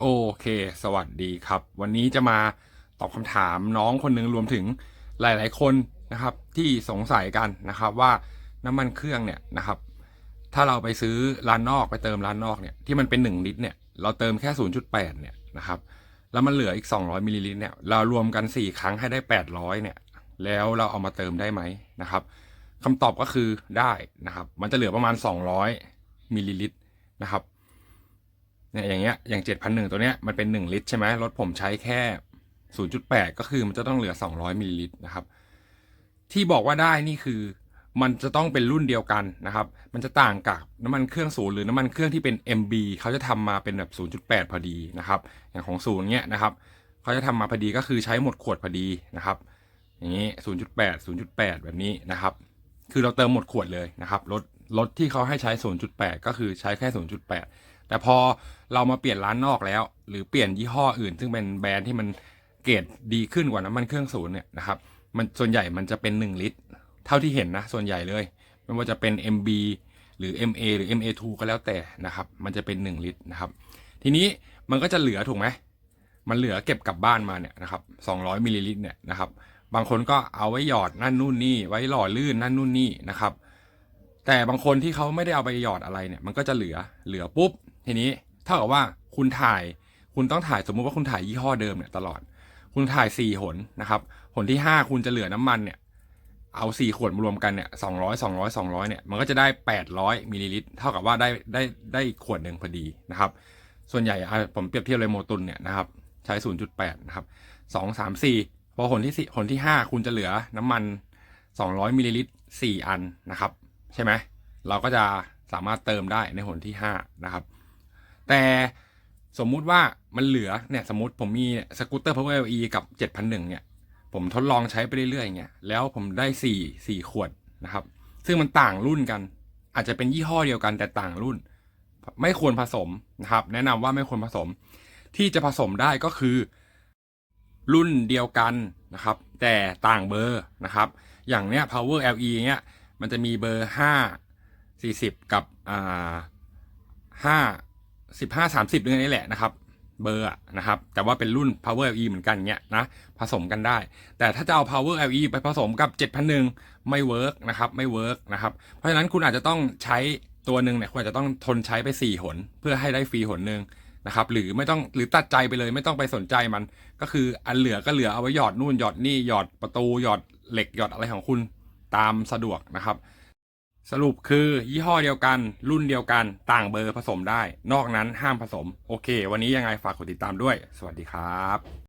โอเค สวัสดีครับ วันนี้จะมาตอบคำถามน้องคนหนึ่งรวมถึงหลาย ๆ คนนะครับ ที่สงสัยกันนะครับว่าน้ำมันเครื่องเนี่ยนะครับ ถ้าเราไปซื้อร้านนอกไปเติมร้านนอกเนี่ยที่มันเป็น 1 ลิตรเนี่ยเราเติมแค่ 0.8 เนี่ยนะครับแล้วมันเหลืออีก 200มิลลิลิตรเนี่ยเรารวมกัน 4 ครั้งให้ได้ 800เนี่ยแล้วเราเอามาเติมได้ไหมนะครับคำตอบก็คือได้นะครับ มันจะเหลือประมาณ 200มิลลิลิตรนะครับ เนี่ยอย่างเงี้ยอย่างเจ็ดพันหนึ่งตัวเนี้ยมันเป็นหนึ่งลิตรใช่ไหมรถผมใช้แค่ศูนย์จุดแปดก็คือมันจะต้องเหลือสองร้อยมิลลิลิตรนะครับ ที่บอกว่าได้นี่คือ มันจะต้องเป็นรุ่นเดียวกันนะครับ มันจะต่างกับน้ำมันเครื่องศูนย์หรือน้ำมันเครื่องที่เป็น MB เขาจะทำมาเป็นแบบ 0.8 พอดีนะครับ อย่างของศูนย์เนี้ยนะครับเขาจะทำมาพอดีก็คือใช้หมดขวดพอดีนะครับ อย่างนี้ 0.8 0.8 แบบนี้นะครับ คือเราเติมหมดขวดเลยนะครับรถ รถที่เขาให้ใช้ 0.8 ก็คือใช้แค่ 0.8 แต่พอเรามาเปลี่ยนร้านนอกแล้ว หรือเปลี่ยนยี่ห้ออื่น ซึ่งเป็นแบรนด์ที่มันเกรดดีขึ้นกว่าน้ำมันเครื่องศูนย์เนี่ยนะครับมันส่วนใหญ่มันจะเป็น 1 ลิตร เท่าที่เห็นนะ ส่วนใหญ่เลย ไม่ว่าจะเป็น MB หรือ MA หรือ MA2 ก็แล้วแต่นะครับ มันจะเป็น 1 ลิตรนะครับ ทีนี้มันก็จะเหลือถูกไหม มันเหลือเก็บกลับบ้านมาเนี่ยนะครับ200มิลลิลิตรเนี่ยนะครับ บางคนก็เอาไว้หยอดนั่นนู่นนี่ ไว้หล่อลื่นนั่นนู่นนี่นะครับ แต่บางคนที่เขาไม่ได้เอาไปหยอดอะไรเนี่ย มันก็จะเหลือเหลือปุ๊บทีนี้เท่ากับว่าคุณถ่าย คุณต้องถ่ายสมมุติว่าคุณถ่ายยี่ห้อเดิมเนี่ยตลอด คุณถ่ายสี่หนนะครับหนที่ห้าคุณจะเหลือน้ำมันเนี่ยเอาสี่ขวดรวมกันเนี่ยสองร้อยสองร้อยสองร้อยเนี่ยมันก็จะได้แปดร้อยมิลลิลิตรเท่ากับว่าได้ได้ได้อีกขวดหนึ่งพอดีนะครับ ส่วนใหญ่ผมเปรียบเทียบเลยโมตุนเนี่ยนะครับใช้ 0.8 นะครับ 2 3 4 พอหนที่สี่หนที่ 5 คุณจะเหลือน้ำมัน 200มิลลิลิตร4 อันนะครับ ใช่ไหมเราก็จะสามารถเติมได้ในหนที่ 5 นะครับ แต่สมมุติว่ามันเหลือเนี่ยสมมติผมมีสกูตเตอร์ Power LE กับ 7,001 เนี่ย ผมทดลองใช้ไปเรื่อยๆอย่างเงี้ยแล้วผมได้ 4 4 ขวดนะครับ ซึ่งมันต่างรุ่นกัน อาจจะเป็นยี่ห้อเดียวกันแต่ต่างรุ่น ไม่ควรผสมนะครับ แนะนำว่าไม่ควรผสม ที่จะผสมได้ก็คือ รุ่นเดียวกันนะครับ แต่ต่างเบอร์นะครับ อย่างเนี้ย power LE เนี้ย มันจะมีเบอร์ห้าสี่สิบกับอ่าห้าสิบห้าสามสิบเรื่องนี้แหละนะครับ เบอร์นะครับ แต่ว่าเป็นรุ่น power LE เหมือนกันเนี้ยนะผสมกันได้ แต่ถ้าจะเอา power LE ไปผสมกับ7,001ไม่เวิร์กนะครับไม่เวิร์กนะครับ เพราะฉะนั้นคุณอาจจะต้องใช้ตัวหนึ่งเนี่ยคุณอาจจะต้องทนใช้ไป4หน เพื่อให้ได้ฟรีหนหนึ่งนะครับ หรือไม่ต้องหรือตัดใจไปเลยไม่ต้องไปสนใจมัน ก็คืออันเหลือก็เหลือเอาไว้หยอดนู่นหยอดนี่หยอดประตูหยอดเหล็กหยอดอะไรของคุณ ตามสะดวกนะครับ สรุปคือยี่ห้อเดียวกัน รุ่นเดียวกันต่างเบอร์ผสมได้ นอกนั้นห้ามผสม โอเค วันนี้ยังไงฝากกดติดตามด้วย สวัสดีครับ